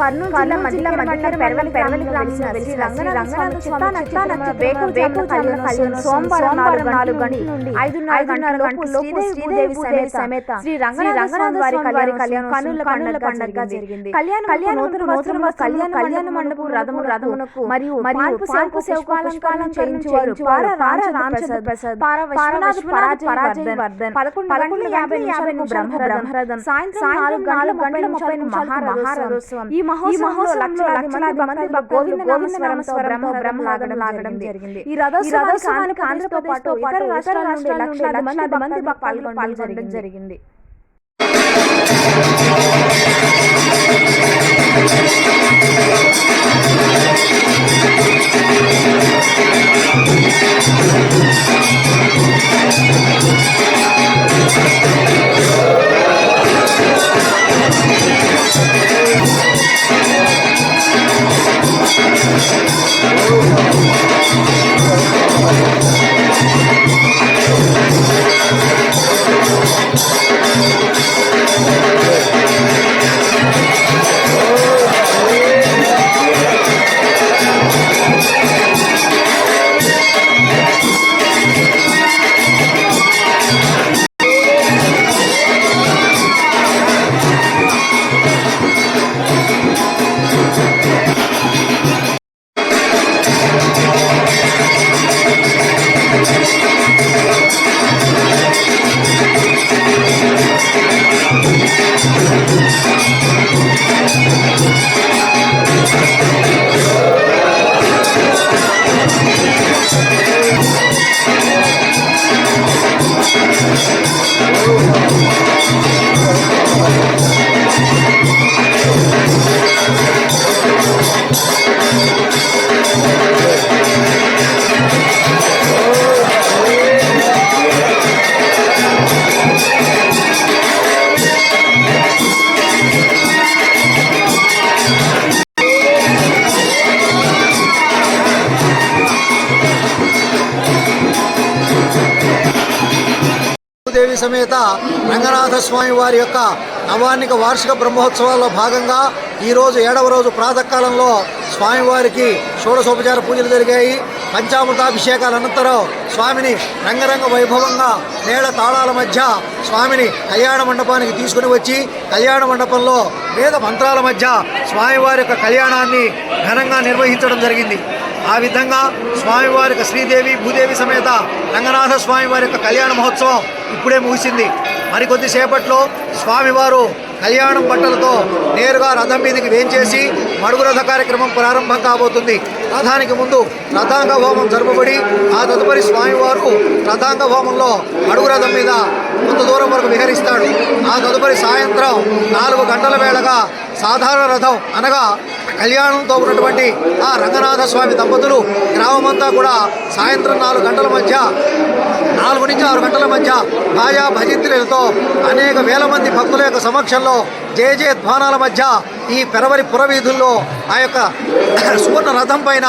కర్నూలు జిల్లా జిల్లా మధ్య పెరవలి పెరవలి గ్రామంలో వెలిసి రంగనాథ స్వామి చిత్తా నక్షత్రం వేకువ వేకువ కళ్యాణ కళ్యాణ సోమవారం నాలుగు నాలుగు గంటల నుండి ఐదున్నర గంటల లోపు లోపు శ్రీదేవి సమేత సమేత శ్రీ రంగనాథ స్వామి వారి కళ్యాణ కళ్యాణ కనుల కనుల పండుగ జరిగింది. కళ్యాణ కళ్యాణ నూతన నూతన కళ్యాణ కళ్యాణ మండపం రథము రథమునకు మరియు మరియు పాల్పు సేవకాలంకాలం చేయించువారు పార రార రామచంద్ర ప్రసాద్ పార విశ్వనాథ్ పరాజయ పరాజయ వర్ధన్ పదకొండు గంటల యాభై నిమిషాలకు బ్రహ్మ బ్రహ్మరథం సాయంత్రం నాలుగు గంటల ముప్పై ముప్పై మహా మహారథోత్సవం ఈ జరిగింది. ఈ రథోత్సవానికి ఆంధ్రతో పాటు ఇతర రాష్ట్రాల లక్షలాది మంది పాల్గొనడం జరిగింది. దేవి సమేత రంగనాథ స్వామి వారి యొక్క నవాన్నిక వార్షిక బ్రహ్మోత్సవాల్లో భాగంగా ఈరోజు ఏడవ రోజు ప్రాతకాలంలో స్వామివారికి షోడశోపచార పూజలు జరిగాయి. పంచామృతాభిషేకాల అనంతరం స్వామిని రంగరంగ వైభవంగా నేల తాళాల మధ్య స్వామిని కళ్యాణ మండపానికి తీసుకుని వచ్చి కళ్యాణ మండపంలో వేద మంత్రాల మధ్య స్వామివారి యొక్క కళ్యాణాన్ని ఘనంగా నిర్వహించడం జరిగింది. ఆ విధంగా స్వామివారి యొక్క శ్రీదేవి భూదేవి సమేత రంగనాథ స్వామివారి యొక్క కళ్యాణ మహోత్సవం ఇప్పుడే ముగిసింది. మరి కొద్దిసేపట్లో స్వామివారు కళ్యాణం బట్టలతో నేరుగా రథం మీదకి వేంచేసి మడుగు రథ కార్యక్రమం ప్రారంభం కాబోతుంది. రథానికి ముందు రథాంగ హోమం జరపబడి ఆ తదుపరి స్వామివారు రథాంగ హోమంలో అడుగు రథం మీద కొంత దూరం వరకు విహరిస్తాడు. ఆ తదుపరి సాయంత్రం నాలుగు గంటల వేళగా సాధారణ రథం అనగా కళ్యాణంతో ఉన్నటువంటి ఆ రంగనాథ స్వామి దంపతులు గ్రామమంతా కూడా సాయంత్రం నాలుగు గంటల మధ్య నాలుగు నుంచి ఆరు గంటల మధ్య భాయా భజిత్రులతో అనేక వేల మంది భక్తుల యొక్క సమక్షంలో జయ జయ ధ్వానాల మధ్య ఈ పెరవరి పురవీధుల్లో ఆ యొక్క సువర్ణ రథం పైన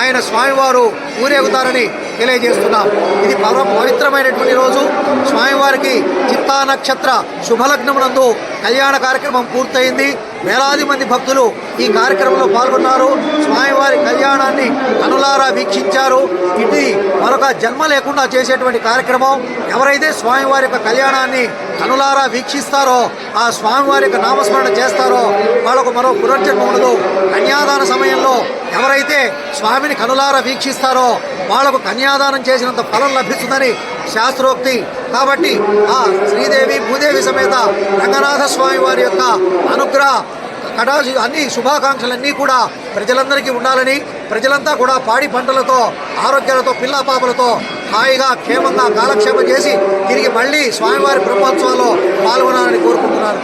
ఆయన స్వామివారు ఊరేగుతారని తెలియజేస్తున్నాం. ఇది పరమ పవిత్రమైనటువంటి రోజు. స్వామివారికి చిత్తా నక్షత్ర శుభలగ్నమునందు కళ్యాణ కార్యక్రమం పూర్తయింది. వేలాది మంది భక్తులు ఈ కార్యక్రమంలో పాల్గొన్నారు. స్వామివారి కళ్యాణాన్ని కనులారా వీక్షించారు. ఇది మరొక జన్మ లేకుండా చేసేటువంటి కార్యక్రమం. ఎవరైతే స్వామివారి యొక్క కళ్యాణాన్ని కనులారా వీక్షిస్తారో ఆ స్వామివారి యొక్క నామస్మరణ చేస్తారో వాళ్ళకు మరో పునర్జన్మ ఉండదు. కన్యాదాన సమయంలో ఎవరైతే స్వామిని కనులారా వీక్షిస్తారో వాళ్ళకు కన్యాదానం చేసినంత ఫలం లభిస్తుందని శాస్త్రోక్తి. కాబట్టి ఆ శ్రీదేవి భూదేవి సమేత రంగనాథ స్వామి వారి యొక్క అనుగ్రహ కటాక్షి అన్ని శుభాకాంక్షలన్నీ కూడా ప్రజలందరికీ ఉండాలని ప్రజలంతా కూడా పాడి పంటలతో ఆరోగ్యాలతో పిల్ల పాపలతో హాయిగా క్షేమంగా కాలక్షేమం చేసి తిరిగి మళ్ళీ స్వామివారి బ్రహ్మోత్సవాల్లో పాల్గొనాలని కోరుకుంటున్నాను.